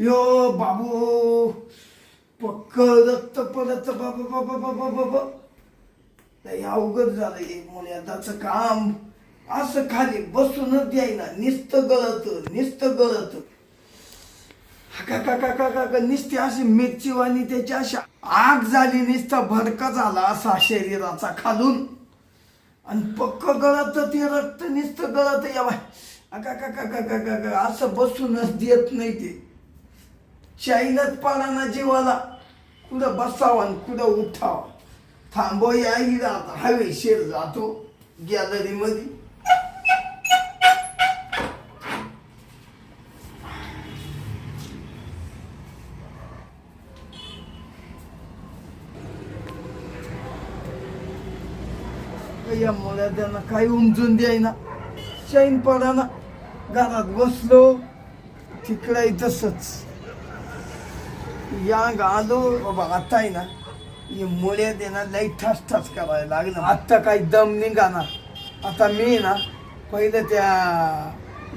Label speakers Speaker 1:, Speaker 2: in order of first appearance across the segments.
Speaker 1: यो बाबू पक्क रक्त परत बाबा बाबा बाबा बाबा अवघड झालं हे मुलाचं काम असं खाली बसूनच द्यायना नुसतं गळत निस्त गळत का का का का का का अशी मिरची वाणी त्याची अशी आग झाली नुसता भडका झाला असा शरीराचा खालून आणि पक्क गळत ते रक्त नुसतं गळत या बाय का का का का का का असं बसूनच देत नाही ते शाईनच पाळाना जीवाला. कुठं बसावं आणि कुठं उठावं. थांबो याही जात हवेशीर जातो गॅलरी मध्ये या मुला त्यांना काही उमजून द्यायना. शाईन पडाना घरात बसलो तिकडे तसंच. या आलो बाबा आता आहे ना हे मुळे देणार लई ठस ठस करायला लागलं. आत्ता काही दम निघाणार आता मी ना पहिलं त्या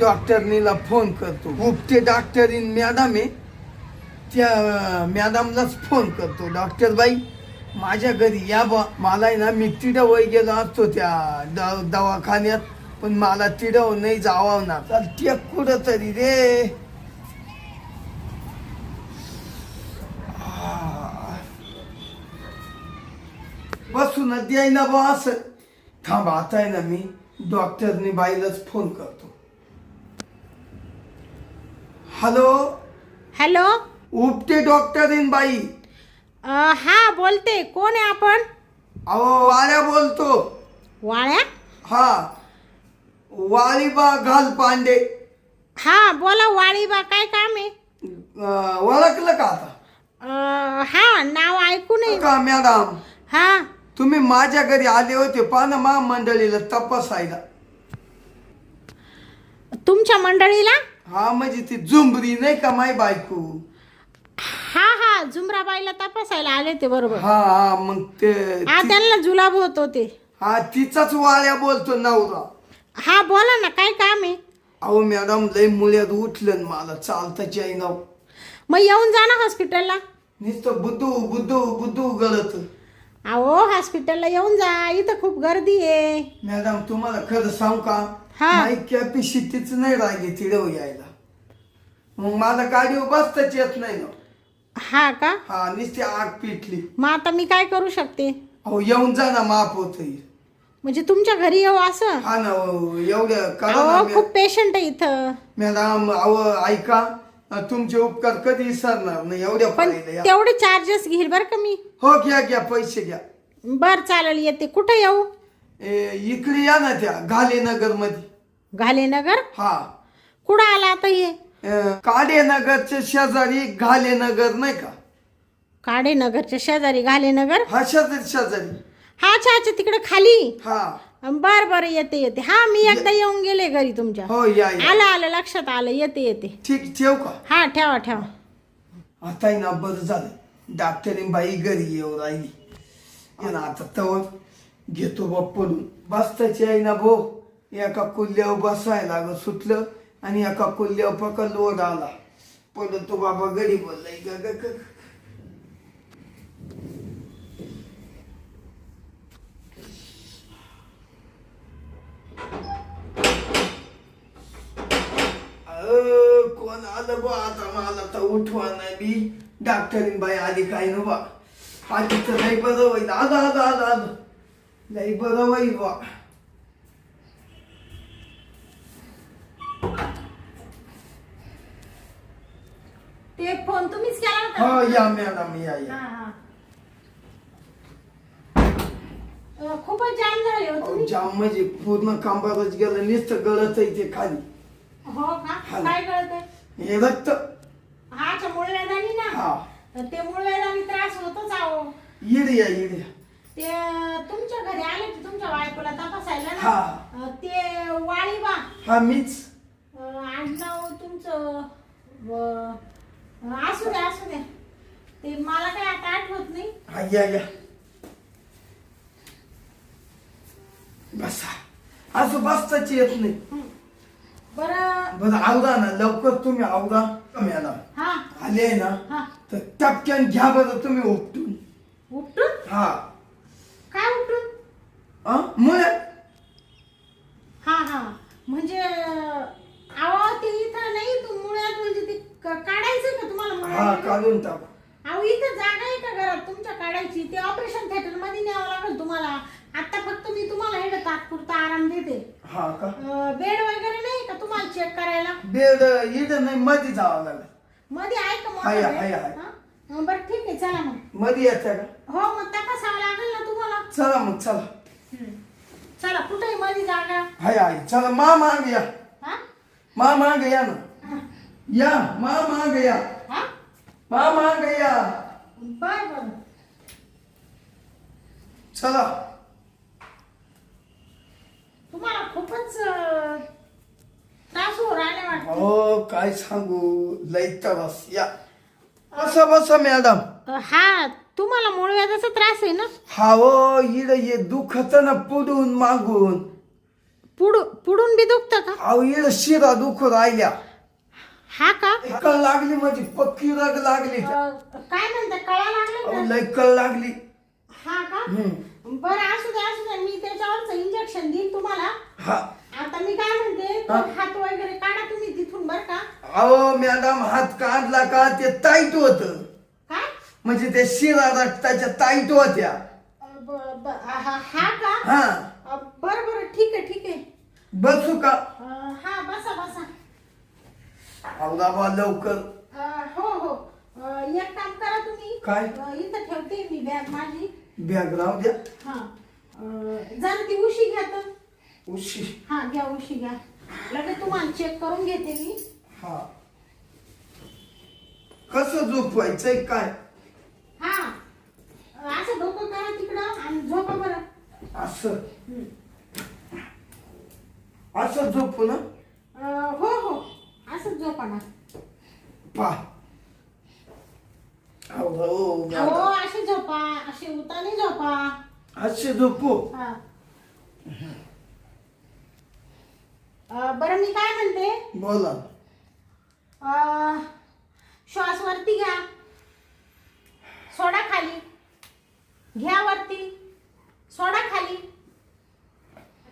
Speaker 1: डॉक्टरनीला फोन करतो. उपटे डॉक्टरीन मॅडम आहे त्या मॅडमलाच फोन करतो. डॉक्टर बाई माझ्या घरी या बा मला आहे ना मी तिडं गेलो असतो त्या द दवाखान्यात पण मला तिडव नाही जावा ना. तर ते कुठं तरी रे. बसून द्याय ना बा असं. थांब आता आहे ना मी डॉक्टरनी बाईलाच फोन करतो. हॅलो?
Speaker 2: हॅलो?
Speaker 1: उपटे डॉक्टरीन बाई.
Speaker 2: अ, हा बोलते. कोण आहे आपण?
Speaker 1: अहो वाऱ्या बोलतो.
Speaker 2: वाळ्या
Speaker 1: हा. वाळीबा घाल पांडे.
Speaker 2: हा बोला वाळीबा काय काम आहे?
Speaker 1: अं, ओळखलं का आता?
Speaker 2: अ, हा नाव ऐकू नये
Speaker 1: का मॅडम?
Speaker 2: हा.
Speaker 1: तुम्ही माझ्या घरी आले होते पान महामंडळीला तपासायला.
Speaker 2: तुमच्या मंडळीला?
Speaker 1: हा म्हणजे ती झुंबरी नाही का माय बायको?
Speaker 2: हा हा झुमराबाईला तपासायला आले ते बरोबर.
Speaker 1: हा हा मग ते
Speaker 2: हा त्यांना जुलाब होत होते.
Speaker 1: हा तिचाच वाळ्या बोलतो नवरा.
Speaker 2: हा बोला ना काय काम आहे?
Speaker 1: अहो मॅडम लय मुळ्यात उठलं ना मला चालताच ना
Speaker 2: मग येऊन जा ना हॉस्पिटलला.
Speaker 1: नुसतं बुद्धू बुद्धू बुद्धू गळत.
Speaker 2: अहो हॉस्पिटलला येऊन जा. इथं खूप गर्दी आहे.
Speaker 1: मॅडम तुम्हाला खरं सांगू का?
Speaker 2: हा.
Speaker 1: माई कॅपॅसिटीच नाही राहिली तिडव यायला. मग मला गाडीवर बसताच येत नाही ना.
Speaker 2: हा का?
Speaker 1: हा नुसती आग पिटली.
Speaker 2: मग आता मी काय करू शकते?
Speaker 1: अहो येऊन जा ना माप होत.
Speaker 2: म्हणजे तुमच्या घरी येऊ असं?
Speaker 1: हा ना अहो, एवढं करा ना
Speaker 2: अहो
Speaker 1: मॅ-
Speaker 2: खूप पेशंट आहे इथं.
Speaker 1: मॅडम अहो ऐका. तुमचे उपकार कधी विसरणार नाही एवढ्या
Speaker 2: पण
Speaker 1: या.
Speaker 2: तेवढे चार्जेस घेईल बरं का मी?
Speaker 1: हो घ्या घ्या पैसे घ्या.
Speaker 2: बर चालेल येते. कुठं येऊ?
Speaker 1: ए, इकडे या ना त्या घालेनगरमध्ये
Speaker 2: घालेनगर?
Speaker 1: हा.
Speaker 2: कुठं आला आता हे?
Speaker 1: काडेनगरच्या शेजारी घालेनगर नाही का?
Speaker 2: काडे नगरच्या शेजारी घालेनगर?
Speaker 1: हा शेजारी शेजारी.
Speaker 2: हा अच्छा अच्छा तिकडे खाली.
Speaker 1: हा.
Speaker 2: बर बर येते येते. हा मी एकदा येऊन गेले घरी तुमच्या.
Speaker 1: हो या या.
Speaker 2: आलं आलं लक्षात आलं येते येते.
Speaker 1: ठीक ठेव का?
Speaker 2: हा ठेवा ठेवा.
Speaker 1: आता ना बरं झालं. डॉक्टरीन बाई घरी येऊ राहिली. आणि आता तवर घेतो बा पडून. बसताची आहे ना भो. एका कुल्ल्यावर बसायला लागलं सुटलं आणि एका कुल्ल्यावर पकड लोड आला पण तो बाबा घरी बोललाय कोण आलं बा आता मला तर उठवा नाही बी डॉक्टरीन बाई काय ना बा. आधी तर लई बरं होईल. आलं आलं आलं आलं. लई बरं होईल बा.
Speaker 2: ते फोन तुम्हीच केला
Speaker 1: हो या मॅडम या या.
Speaker 2: खूपच जाम झाले हो तुम्ही.
Speaker 1: जाम म्हणजे पूर्ण कांबारच गेलं नुसतं गळत आहे ते खाली.
Speaker 2: हो का?
Speaker 1: हा.
Speaker 2: काय कळत आहे
Speaker 1: हे रक्त.
Speaker 2: हा अच्छा मुळव्याधानी ना.
Speaker 1: हा.
Speaker 2: तर ते मुळव्याधानी त्रास होतोच आहो
Speaker 1: इड या इड या.
Speaker 2: ते तुमच्या घरी आले की तुमच्या बायकोला तपासायला ना?
Speaker 1: हा.
Speaker 2: अं, ते वाळीबा
Speaker 1: हा मीच.
Speaker 2: आडनाव तुमचं व- असू द्या असू द्या ते मला काही आता आठवत नाही.
Speaker 1: हा या या. बसा. असं बसताच येत नाही.
Speaker 2: बरं.
Speaker 1: बरं आवरा ना लवकर तुम्ही आवरा मॅडम
Speaker 2: हा.
Speaker 1: आले ना
Speaker 2: हा.
Speaker 1: तर टपक्यान घ्या बरं तुम्ही उपटून.
Speaker 2: उठून
Speaker 1: हा.
Speaker 2: काय
Speaker 1: हा मग
Speaker 2: हा हा. म्हणजे अहो ते इथं नाही तू मुळात म्हणजे ते क- काढायचं का तुम्हाला
Speaker 1: हा? काढून टाक.
Speaker 2: अहो इथं जागा आहे का घरात? तुमच्या काढायची. ते ऑपरेशन थिएटरमध्ये न्यावं लागेल तुम्हाला. आता फक्त मी तुम्हाला इकडे तात्पुरता आराम देते.
Speaker 1: हा का?
Speaker 2: बेड वगैरे नाही का तुम्हाला चेक करायला?
Speaker 1: बेड इथं नाही मध्ये जावं लागेल.
Speaker 2: मध्ये आहे का मोठा
Speaker 1: आहे,
Speaker 2: bed?
Speaker 1: आहे, आहे.
Speaker 2: हा? हा, बरं ठीक आहे चला मग.
Speaker 1: मध्ये येतं का?
Speaker 2: हो मग तपासावं लागेल ना तुम्हाला.
Speaker 1: चला मग चला.
Speaker 2: चला कुठे मध्ये जागा.
Speaker 1: हाय आहे चला मा माग या.
Speaker 2: हा?
Speaker 1: मा माग या ना. या मा माग या.
Speaker 2: हा?
Speaker 1: मा माग या.
Speaker 2: बर बर.
Speaker 1: चला.
Speaker 2: तुम्हाला खूपच अं, त्रास हो राहिले वाटत.
Speaker 1: हो काय सांगू? लई त्रास. या. बसा बसा मॅडम
Speaker 2: हा तुम्हाला मूळ व्याजाचा त्रास आहे ना?
Speaker 1: हा हो इड ये दुखत ना पुढून मागून.
Speaker 2: पुढ पुढून बी दुखतं का?
Speaker 1: अहो इड शिरा दुख राहिल्या.
Speaker 2: हा का?
Speaker 1: कळ लागली म्हणजे पक्की रग लागली.
Speaker 2: अं, काय म्हणता कळा लागले
Speaker 1: अहो लई कळ लागली.
Speaker 2: हा का?
Speaker 1: हम्म.
Speaker 2: बरं असू दे असू दे. मी त्याच्यावरच इंजेक्शन देईन तुम्हाला.
Speaker 1: हा.
Speaker 2: आता मी काय म्हणते तो
Speaker 1: हा?
Speaker 2: हात वगैरे काढा तुम्ही तिथून बर का?
Speaker 1: अहो मॅडम हात काढला का ते ताईट होत.
Speaker 2: काय?
Speaker 1: म्हणजे ते शिरा रक्ताच्या ताईट होत्या.
Speaker 2: अं, ब- ब- हा हा का?
Speaker 1: हा.
Speaker 2: अं, बरं बरं ठीक आहे ठीक आहे.
Speaker 1: बसू का?
Speaker 2: अं, हा बसा बसा.
Speaker 1: आवरा बा लवकर.
Speaker 2: अं, हो हो. अं, एक काम करा तुम्ही.
Speaker 1: काय?
Speaker 2: अं, इथं ठेवते मी बॅग माझी.
Speaker 1: बॅग राहू द्या.
Speaker 2: हा. अं, ती उशी घ्या तर.
Speaker 1: उशी.
Speaker 2: हा घ्या उशी घ्या. लगेच तुम्हाला चेक करून घेते मी.
Speaker 1: हा. कसं झोपवायचंय काय?
Speaker 2: हा. अं, असं डोकं करा तिकडं आणि झोपा बरं.
Speaker 1: असं. असं झोपू ना?
Speaker 2: अं, हो हो. असंच झोपा ना.
Speaker 1: पा अहो
Speaker 2: अहो अशी झोपा अशी उताने झोपा.
Speaker 1: असे झोपू.
Speaker 2: हा. अं, बरं मी काय म्हणते?
Speaker 1: बोला.
Speaker 2: अं, श्वास वरती घ्या. सोडा खाली. घ्या वरती. सोडा खाली.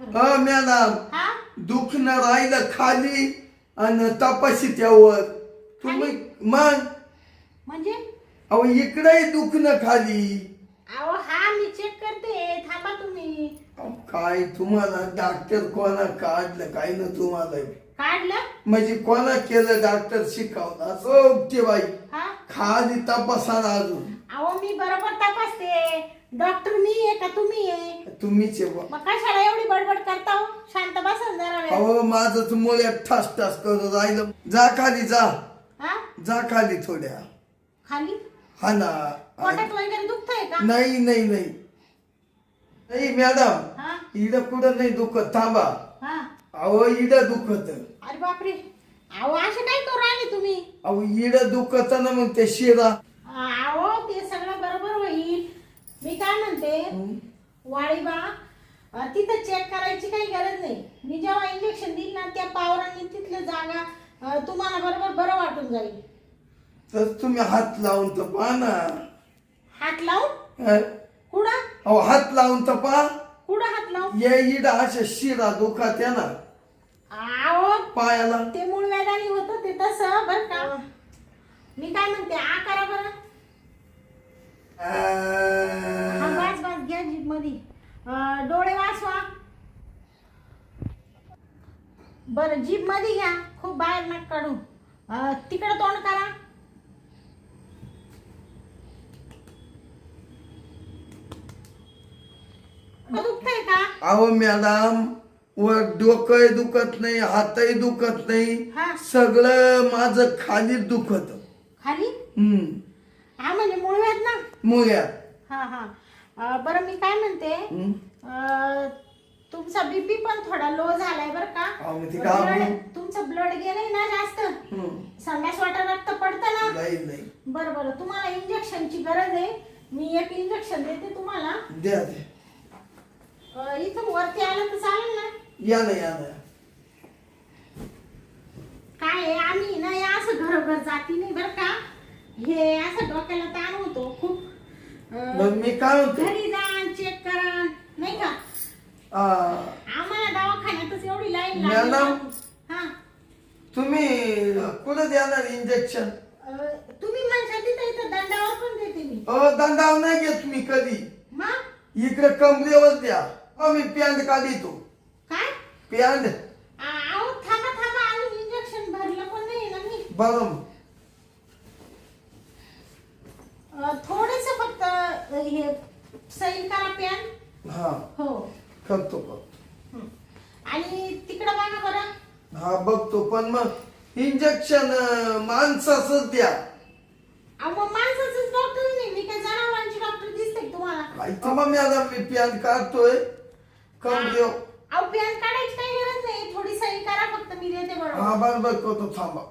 Speaker 1: हा मॅडम
Speaker 2: हा?
Speaker 1: दुखणं राहिलं खाली आणि तपाशी त्यावर. तुम्ही मग?
Speaker 2: म्हणजे?
Speaker 1: अहो इकडे दुखणं खाली.
Speaker 2: अहो हा मी चेक करते. थांबा तुम्ही.
Speaker 1: अहो, काय तुम्हाला? डॉक्टर कोणा काढलं? काय ना तुम्हाला?
Speaker 2: काढलं?
Speaker 1: म्हणजे कोणा केलं डॉक्टर शिकवलं? असं बाई.
Speaker 2: हा?
Speaker 1: खाली तपासा अजून.
Speaker 2: अहो मी बरोबर तपासते. डॉक्टर मी आहे का तुम्ही आहे?
Speaker 1: तुम्हीच आहे बुवा.
Speaker 2: मग कशाला एवढी बडबड करता हो? शांत बसा जरा वेळ.
Speaker 1: अहो माझं मुळे ठस ठस करून राहिलं. जा खाली जा.
Speaker 2: हा?
Speaker 1: जा खाली थोड्या.
Speaker 2: खाली?
Speaker 1: हा ना.
Speaker 2: पोटात वगैरे दुखतंय का?
Speaker 1: नाही नाही नाही. नाही मॅडम
Speaker 2: हा?
Speaker 1: इडं कुठं नाही दुखत. थांबा.
Speaker 2: हा?
Speaker 1: अहो इडं दुखत.
Speaker 2: अरे बापरे. अहो असे काय करू राहिले तुम्ही?
Speaker 1: अहो इडं दुखत ना मग ते शिरा.
Speaker 2: अहो ते सगळं बरोबर होईल. मी काय म्हणते? वाळीबा अं, तिथं चेक करायची काही गरज नाही. मी जेव्हा इंजेक्शन देईल ना त्या पावरांनी तिथलं जागा अं, तुम्हाला बरोबर बरं वाटून जाईल.
Speaker 1: तर तुम्ही हात लावून तर पहा ना.
Speaker 2: हात लावून? कुठं
Speaker 1: अहो हात लावून तर पहा
Speaker 2: कुठं हात लावून?
Speaker 1: ये इडं अशा शिरा दुखत आहे ना.
Speaker 2: अहो
Speaker 1: पायाला.
Speaker 2: ते मूळ व्याधाने होतं ते तसं बरं का? मी काय म्हणते आ करा बरं. हा वाच वाच घ्या जीभमध्ये अं, डोळे वाचवा. बरं मध्ये घ्या. खूप बाहेर नका काढू अं, तिकडं तोंड करा. दुखतंय का?
Speaker 1: अहो मॅडम वर डोकंही दुखत नाही हातही दुखत नाही.
Speaker 2: हा.
Speaker 1: सगळं माझं खाली दुखत.
Speaker 2: खाली?
Speaker 1: हम्म.
Speaker 2: हा म्हणजे मूळ व्याध ना?
Speaker 1: मुळ्यात
Speaker 2: हा हा. अं, बरं मी काय म्हणते?
Speaker 1: हम्म.
Speaker 2: अं, तुमचा बीपी पण थोडा लो झालाय बरं का?
Speaker 1: अहो, मग ते काय
Speaker 2: Blood-
Speaker 1: म्हणू?
Speaker 2: तुमचं ब्लड गेलंय ना जास्त?
Speaker 1: हम्म.
Speaker 2: संडास वाटा रक्त पडतं ना?
Speaker 1: नाही नाही.
Speaker 2: बरं बरं. तुम्हाला इंजेक्शनची गरज आहे. मी एक इंजेक्शन देते तुम्हाला.
Speaker 1: द्या द्या.
Speaker 2: अं, इथून वरती आलं तर चालेल ना?
Speaker 1: या ना या ना.
Speaker 2: बरोबर जाती नाही बरं का? हे असं डोक्याला ताण होतो खूप. अं,
Speaker 1: मग मी काय म्हणतो?
Speaker 2: घरी जा चेक करा नाही का?
Speaker 1: आ,
Speaker 2: आम्हाला दवाखान्यातच एवढी लाईन
Speaker 1: मॅडम?
Speaker 2: लागली हा.
Speaker 1: तुम्ही कुठं देणार इंजेक्शन
Speaker 2: अं, तुम्ही म्हणता तिथं इथं दंडावर पण देते मी.
Speaker 1: अ दंडाव नाही घेत मी कधी.
Speaker 2: मग?
Speaker 1: इकडे कमरेवर द्या. अ, मी पॅन्ट काढितो.
Speaker 2: काय?
Speaker 1: पॅन्ट
Speaker 2: आ- अहो थांबा थांबा अजून इंजेक्शन भरलं पण नाही ना मी.
Speaker 1: बरं
Speaker 2: थोडेस फक्त हे सैल करा पॅन
Speaker 1: हा.
Speaker 2: हो.
Speaker 1: करतो
Speaker 2: हं. आणि तिकडं बघा बरं.
Speaker 1: हा बघतो पण मग इंजेक्शन माणसाच द्या.
Speaker 2: अहो मग माणसाचंच डॉक्टर नाही मी काय जनावरांची डॉक्टर दिसते का तुम्हाला?
Speaker 1: ऐका मग मॅडम मी पॅन्ट काढतोय.
Speaker 2: अहो पॅन काढायची काही गरज नाही थोडी सही करा फक्त मी देते
Speaker 1: हा
Speaker 2: बरोबर
Speaker 1: करतो थांबा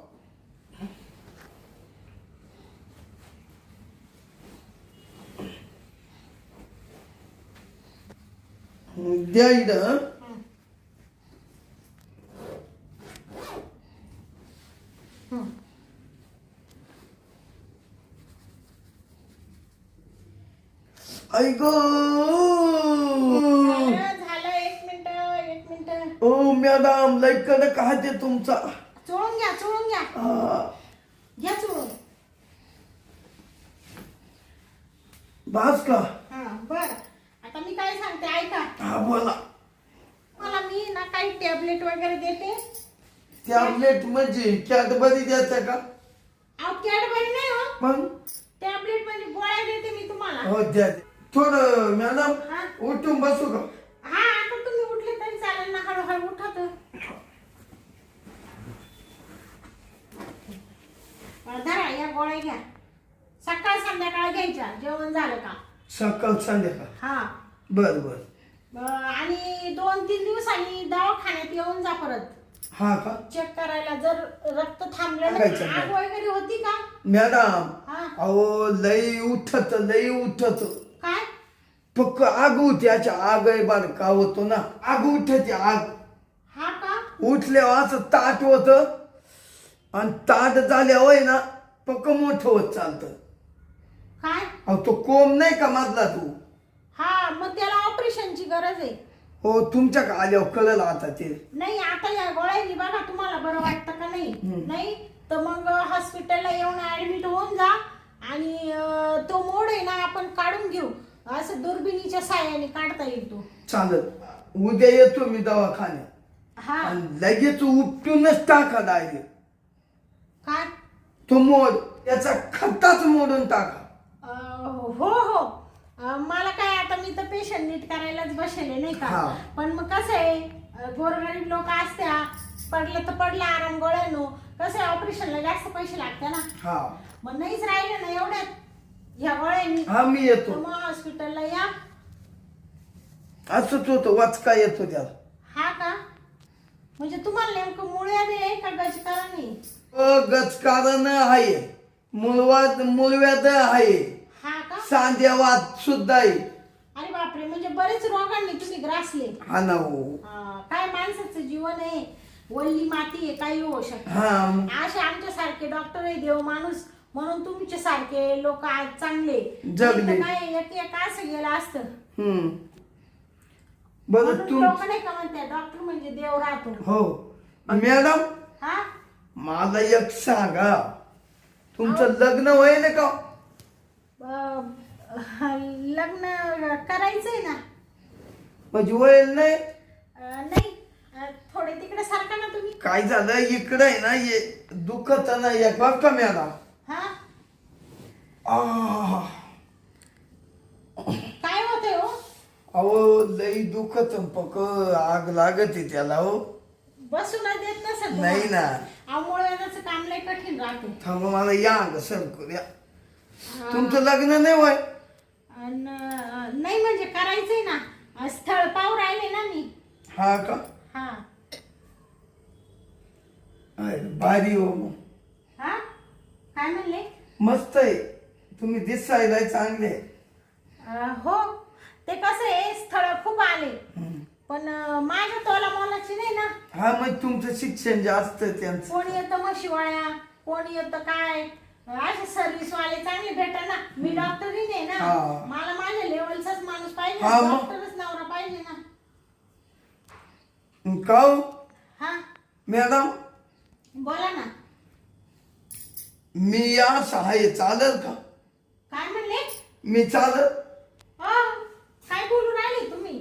Speaker 1: द्या इथं हं.
Speaker 2: हं. हं.
Speaker 1: ऐक
Speaker 2: झालं झालं एक मिनिट एक
Speaker 1: मॅडम लय कडक हात आहे तुमचा.
Speaker 2: चोळून घ्या चोळून घ्या.
Speaker 1: हा.
Speaker 2: घ्या चोळून.
Speaker 1: बास का?
Speaker 2: हा बर. आता मी काय सांगते ऐका.
Speaker 1: हा बोला.
Speaker 2: मला मी ना काही टॅबलेट वगैरे देते.
Speaker 1: टॅबलेट म्हणजे कॅडबरी द्यायचं का?
Speaker 2: अहो कॅडबरी नाही हो.
Speaker 1: मग?
Speaker 2: टॅबलेट म्हणजे गोळ्या देते मी तुम्हाला.
Speaker 1: हो द्या. द्या. थोडं मॅडम
Speaker 2: हा.
Speaker 1: उठून बसू का
Speaker 2: हा आता तुम्ही उठले तरी चालेल ना हळूहळू उठा तर बरं, धरा या गोळ्या घ्या. सकाळ संध्याकाळ घ्यायच्या. जेवण झालं का?
Speaker 1: सकाळ संध्याकाळ.
Speaker 2: हा.
Speaker 1: बर बर.
Speaker 2: आणि दोन तीन दिवसांनी दवाखान्यात येऊन जा परत.
Speaker 1: हा का?
Speaker 2: चेक करायला जर रक्त थांबलं आग
Speaker 1: नाही.
Speaker 2: वगैरे होती का?
Speaker 1: मॅडम
Speaker 2: हा.
Speaker 1: अहो लई उठत लई उठत.
Speaker 2: काय?
Speaker 1: पक्क आग होती याच्या आग आहे बर का होतो ना? आग उठते आग.
Speaker 2: हा का?
Speaker 1: उठल्यावर असं ताट होत. आणि ताट झाल्यावर आहे ना पक्क मोठं होत चालतं.
Speaker 2: काय?
Speaker 1: अहो तो कोंब नाही का मधला तू?
Speaker 2: हा मग त्याला ऑपरेशनची गरज आहे.
Speaker 1: हो तुमच्या का आल्यावर कळलं आता ते.
Speaker 2: नाही आता या गोळ्यांनी बघा तुम्हाला बरं वाटतं का नाही. नाही तर मग हॉस्पिटलला येऊन ऍडमिट होऊन जा आणि अं, तो मोड आहे ना आपण काढून घेऊ. असं दुर्बिणीच्या साह्याने काढता येईल तो.
Speaker 1: चालत उद्या येतो मी दवाखान्यात.
Speaker 2: हा.
Speaker 1: आणि लगेच उपटूनच टाका डायरेक्ट
Speaker 2: काय?
Speaker 1: तो मोड याचा खट्टाच मोडून टाका.
Speaker 2: अं, हो हो. अं, मला काय आता मी तर पेशंट नीट करायलाच बसले नाही का. पण मग कसं आहे अं, गोरगरीब लोक असत्या पडलं तर पडलं आराम गोळ्यानो. कसं आहे ऑपरेशनला जास्त पैसे लागते ना?
Speaker 1: हा.
Speaker 2: मग नाहीच राहिले ना एवढ्यात. ह्या गोळ्यांनी.
Speaker 1: हा मी
Speaker 2: तर
Speaker 1: येतो
Speaker 2: मग हॉस्पिटलला या.
Speaker 1: असंच होतं वाचका येतो त्याला.
Speaker 2: हा का? म्हणजे तुम्हाला नेमकं मुळ्यात आहे का गजकाराने
Speaker 1: गचकारण आहे. मुळवाद मुळव्याद आहे.
Speaker 2: हा का?
Speaker 1: सांध्यावाद सुद्धा आहे.
Speaker 2: अरे बापरे म्हणजे बरेच रोगांनी तुम्ही ग्रासले.
Speaker 1: हा ना हो.
Speaker 2: हा, काय माणसाचं जीवन आहे? वल्ली माती आहे काही होऊ शकत
Speaker 1: हा.
Speaker 2: असे आमच्या सारखे डॉक्टर आहे देव माणूस. म्हणून तुमच्या सारखे लोक आज चांगले.
Speaker 1: जगले.
Speaker 2: नाही तर काय एक एक असं गेलं असतं.
Speaker 1: हम्म. बरं
Speaker 2: म्हणून
Speaker 1: तुम
Speaker 2: लोक नाही का म्हणते डॉक्टर म्हणजे देव राहतो.
Speaker 1: हो. मॅडम?
Speaker 2: हा?
Speaker 1: मला एक सांगा तुमचं लग्न होईल का?
Speaker 2: अं, लग्न करायचंय ना.
Speaker 1: म्हणजे होईल नाही?
Speaker 2: अं, नाही. अं, थोडे तिकडे सारखा ना तुम्ही.
Speaker 1: काय झालं? इकडं आहे ना ये दुखत ना एक बघ का मॅडम
Speaker 2: हा?
Speaker 1: आह,
Speaker 2: काय होतंय हो?
Speaker 1: अहो लई दुखत पक. आग लागत त्याला हो.
Speaker 2: बसू न देत नसेल
Speaker 1: नाही ना.
Speaker 2: आमुळ्याचं काम लय कठीण राहते.
Speaker 1: थांबा मला या अंग सरकू द्या तुमचं लग्न नाही
Speaker 2: अन, अं, नाही म्हणजे करायचंय ना. अं, स्थळ पाहू राहिले ना मी.
Speaker 1: हा का?
Speaker 2: हा.
Speaker 1: अरे, भारी हो मग.
Speaker 2: हा? काय म्हणले?
Speaker 1: मस्त आहे. तुम्ही दिसायला चांगले
Speaker 2: अं, हो. ते कसं आहे स्थळ खूप आले. पण माझ्या तोला मोलाची नाही ना.
Speaker 1: हा मग तुमचं शिक्षण जास्त आहे त्यांचं.
Speaker 2: कोणी येतं मग शिवाळ्या कोण येतं काय? असे सर्व्हिस वाले चांगले भेटा ना. मी डॉक्टरी नाही ना. मला माझ्या लेवलचाच माणूस पाहिजे
Speaker 1: हा, मग.
Speaker 2: डॉक्टरच नवरा पाहिजे ना.
Speaker 1: का हो,
Speaker 2: हा.
Speaker 1: मॅडम?
Speaker 2: बोला ना.
Speaker 1: मी असं आहे चालेल का?
Speaker 2: काय म्हणले?
Speaker 1: मी चालत
Speaker 2: अ, काय बोलू राहिले तुम्ही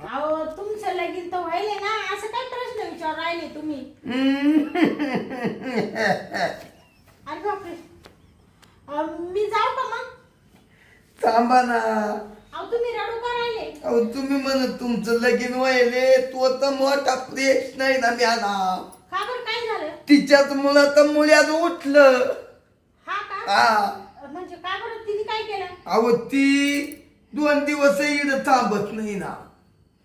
Speaker 2: अहो तुमचं लगीन तर व्हायले ना असं काय प्रश्न विचार राहिले तुम्ही अरे बापरे अ, मी जाऊ का मग
Speaker 1: थांबा ना
Speaker 2: अहो तुम्ही रडू का राहिले?
Speaker 1: अहो तुम्ही म्हणत तुमचं लगीन व्हायले तो तर मोठा प्रश्न नाही ना
Speaker 2: का बरं? काय झालं?
Speaker 1: तिच्याच मुलं तर मुळ्यात उठलं.
Speaker 2: हा का?
Speaker 1: हा.
Speaker 2: म्हणजे का बरं? तिने काय केलं?
Speaker 1: अहो ती दोन दिवस इकडं थांबत नाही ना.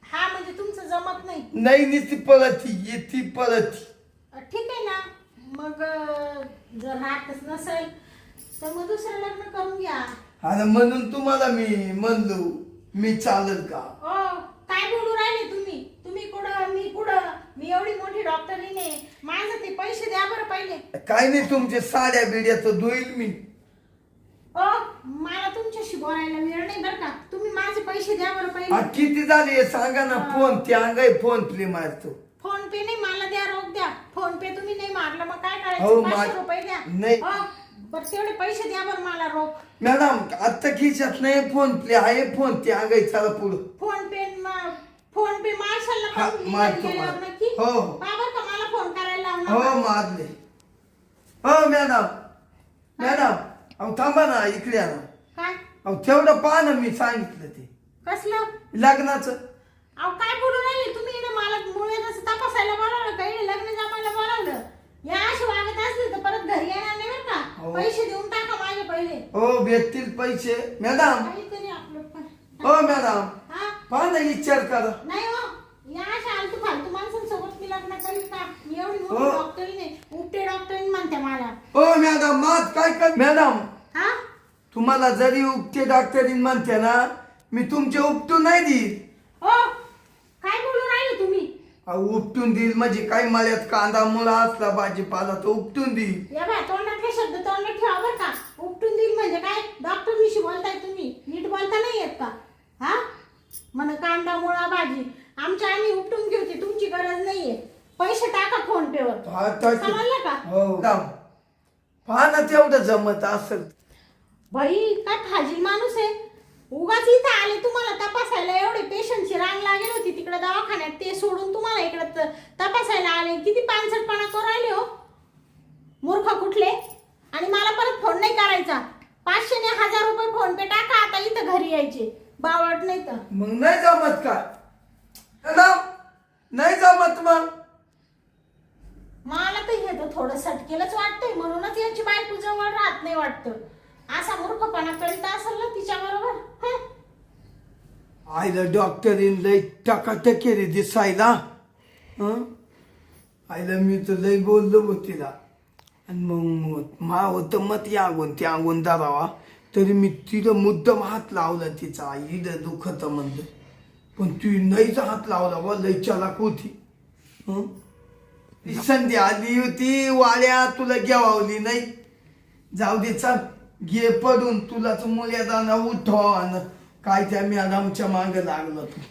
Speaker 2: हा म्हणजे तुमचं जमत नाही?
Speaker 1: नाही नुसती पळती येती पळती
Speaker 2: अ, ठीक आहे ना. मग अ, जर राहतच नसेल तर मग दुसरं लग्न करून घ्या.
Speaker 1: आणि म्हणून तुम्हाला मी म्हणलो मी चालेल का?
Speaker 2: ओ काय बोलू राहिले तुम्ही? तुम्ही कुठं मी कुठं? मी एवढी मोठी डॉक्टरीने माझं ते पैसे द्या बरं पहिले.
Speaker 1: काय नाही तुमचे साड्या बिड्याचं धुईल मी.
Speaker 2: ओ मला तुमच्याशी बोलायला वेळ नाही बरं का. तुम्ही माझे पैसे द्या बरं
Speaker 1: आ,
Speaker 2: पहिले
Speaker 1: किती झाले हे सांगा ना फोन ते अंगाई फोन प्ले मारतो.
Speaker 2: फोन पे नाही मला द्या रोख द्या. फोन पे तुम्ही नाही मारलं मग काय
Speaker 1: हो,
Speaker 2: करायचं पाचशे रुपये द्या.
Speaker 1: नाही.
Speaker 2: हो, बरं तेवढे पैसे द्या बरं मला रोख.
Speaker 1: मॅडम आता खिशात नाही फोन प्ले आहे फोन ते अंगाई चला पुढं.
Speaker 2: फोन पे म- फोन पे मारशाल ना
Speaker 1: हा, मारतो,
Speaker 2: गेल्यावर
Speaker 1: मारतो.
Speaker 2: नक्की.
Speaker 1: हो.
Speaker 2: का मला फोन करायला
Speaker 1: हो. मारले. हो मॅडम. मॅडम अहो थांबा ना इकडे ना.
Speaker 2: काय?
Speaker 1: अहो तेवढं पहा ना मी सांगितलं ते.
Speaker 2: कसलं?
Speaker 1: लग्नाचं.
Speaker 2: अहो काय बोलू राहिले? तुम्ही इकडे मला मुळे कसं तपासायला बोलावलं का इकडे लग्न या अशी वागत असली तर परत घरी येणार नाही बरं का?
Speaker 1: हो.
Speaker 2: पैसे देऊन टाका माझे पहिले.
Speaker 1: हो भेटतील पैसे. मॅडम.
Speaker 2: काहीतरी आपलं पण-
Speaker 1: हो मॅडम.
Speaker 2: हा?
Speaker 1: पहा ना विचार करा.
Speaker 2: नाही हो. या अशा आलतू फालतू माणसांसोबत मी लग्न करीन का? मी एवढी मोठी
Speaker 1: हो.
Speaker 2: डॉक्टरीने उपटे डॉक्टरीने म्हणते मला.
Speaker 1: हो मॅडम. मात काय कर मॅडम.
Speaker 2: हा?
Speaker 1: तुम्हाला जरी उपटे डॉक्टरीन म्हणते ना मी तुमचे उपटून नाही देईल
Speaker 2: हो काय बोलू राहिले तुम्ही
Speaker 1: अहो, उपटून देईल म्हणजे काही मळ्यात कांदा मुळा असला भाजीपाला तो उपटून देईल.
Speaker 2: या बाय तोंडातले शब्द तोंडात ठेवा बरं का. उपटून देईल म्हणजे काय? डॉक्टर विषयी बोलताय तुम्ही. नीट बोलता नाही येत का? हा? म्हण कांदा मुळा भाजी. आमच्या आम्ही उपटून घेऊ तुमची गरज नाहीये. पैसे टाका फोन पेवर
Speaker 1: हा, तर-
Speaker 2: समजलं का?
Speaker 1: हो. पहा ना तेवढं जमत असेल
Speaker 2: बाई काय फाजील माणूस आहे? उगाच इथं आले तुम्हाला तपासायला एवढे पेशंटची रांग लागेल होती. तिकडे दवाखान्यात ते सोडून तुम्हाला इकडे तपासायला आले. किती पानसटपणा करू राहिले हो? मूर्ख कुठले? आणि मला परत फोन नाही करायचा. पाचशे ने हजार रुपये फोन पे टाका आता इथं घरी यायचे. बावट नाही तर.
Speaker 1: मग नाही जमत काय? मॅडम नाही जमत मग?
Speaker 2: मला तर हे तर थोडं सटकेलच वाटतंय. म्हणूनच यांची बायको जवळ राहत नाही वाटतं. असा मूर्खपणा करीत असेल ना तिच्या बरोबर
Speaker 1: आईला डॉक्टरीन लय टाकाट केली दिसायला आईला मी तर लय बोललो हो तिला. आणि मग मा होतं मत या अंगून ते अंगून धरावा तरी मी तिला मुद्दम हात लावला तिचा इड दुखत म्हणलं. पण तू नाहीच हात लावला वा लय चलाक होती ती संधी आली होती वाड्या तुला घेवावली नाही. जाऊ दे चाल. घे पडून तुलाच मुल्यादाना उठवा आणि काय त्या मॅडमच्या मागे लागलं तू?